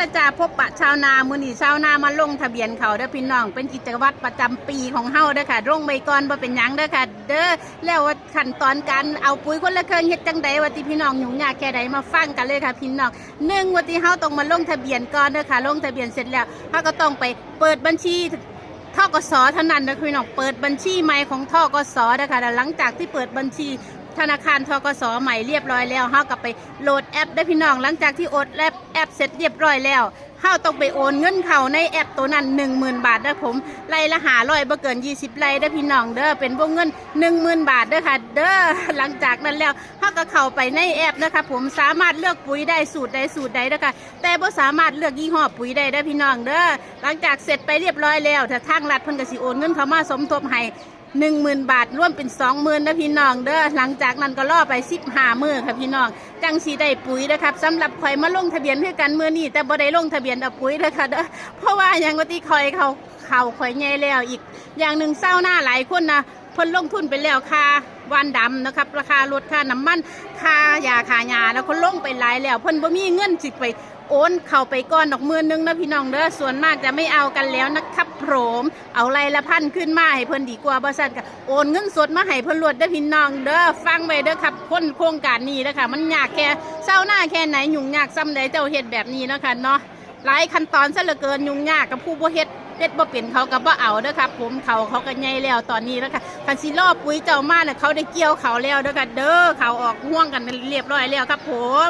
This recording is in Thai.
ละจ้าพบปะชาวนามือนีชาวนามาลงทะเบียนเขาเด้อพี่น้อง เป็นกิจวัตรประจำปีของเฮาเด้อค่ะลงไปก่อนบ่เป็นหยังเด้อค่ะ เด้อแล้วว่าขั้นตอนการเอาปุ๋ยคนละเครื่องเฮ็ดจังใดว่าที่พี่น้องยุ่งยากแค่ใดมาฟังกันเลยค่ะพี่น้องหนึ่งว่าที่เฮาต้องมาลงทะเบียนก่อนเด้อค่ะ ลงทะเบียนเสร็จแล้วเฮาก็ต้องไปเปิดบัญชีทกสเท่านั้นนะพี่น้องเปิดบัญชีใหม่ของทกสนะคะแล้วหลังจากที่เปิดบัญชี ธนาคารทกสใหม่เรียบร้อยแล้วเฮาก็ไปโหลดแอปได้พี่น้องหลังจากที่โอดแอปแอปเสร็จเรียบร้อยแล้ว เฮาต้องไปโอนเงินเขาในแอปตัวนั้น 10,000 บาทนะผมไล่ละหาร้อยบ่เกิน 20ไล่ได้อพี่น้องเด้อเป็นวงเงิน 10,000 บาทเด้อค่ะ เด้อหลังจากนั้นแล้วเฮาก็เข้าไปในแอปนะคะผมสามารถเลือกปุ๋ยได้สูตรใดสูตรใดนะคะแต่บ่สามารถเลือกยี่ห้อปุ๋ยได้เด้อพี่น้องเด้อหลังจากเสร็จไปเรียบร้อยแล้วถ้าทางรัฐเพิ่นก็สิโอนเงินเข้ามาสมทบให้หนึ่งหมื่นบาทร่วมเป็นสองหมื่นนะพี่น้องเด้อหลังจากนั้นก็ล่อไปสิบห้ามือค่ะพี่น้อง จังสีได้ปุ๋ยนะครับสำหรับข่อยมาลงทะเบียนเพื่อกันเมื่อนี้แต่บ่ได้ลงทะเบียนเอาปุ๋ยเลยค่ะเด้อเพราะว่าอย่างว่าที่ข่อยเขาเขาข่อยใหญ่แล้วอีก อย่างหนึ่งเศร้าหน้าหลายคนนะ เพิ่นลงทุนไปแล้วค่าวันดำนะครับ ราคารถค่าน้ำมันค่ายาค่ายาแล้วคนลงไปหลายแล้ว เพิ่นบ่มีเงินสิไปโอนเข้าไปก้อนดอกมือนึงนะพี่น้องเด้อส่วนมากจะไม่เอากันแล้วนะครับผมเอาไรละพันขึ้นมาให้เพิ่นดีกว่าบ่ซั่นก็โอนเงินสดมาให้เพิ่นรวดเด้อพี่น้องเด้อฟังไว้เด้อครับคนโครงการนี้นะคะมันยากแค่เศร้าหน้าแค่ไหนยุ่งยากซ้ำใดเจ้าเฮ็ดแบบนี้นะคะเนาะหลายขั้นตอนซะเหลือเกินยุ่งยากกับผู้บ่เฮ็ด เด็ดบ่เป็นเขากับ่เอาเด้อครับผมเขาเขาก็ใหญ่แล้วตอนนี้แล้วค่ะคันสิรอปุ๋ยเจ้ามาน่ะเขาได้เกี่ยวเขาแล้วเด้อค่ะเด้อเขาออกห่วงกันเรียบร้อยแล้วครับผม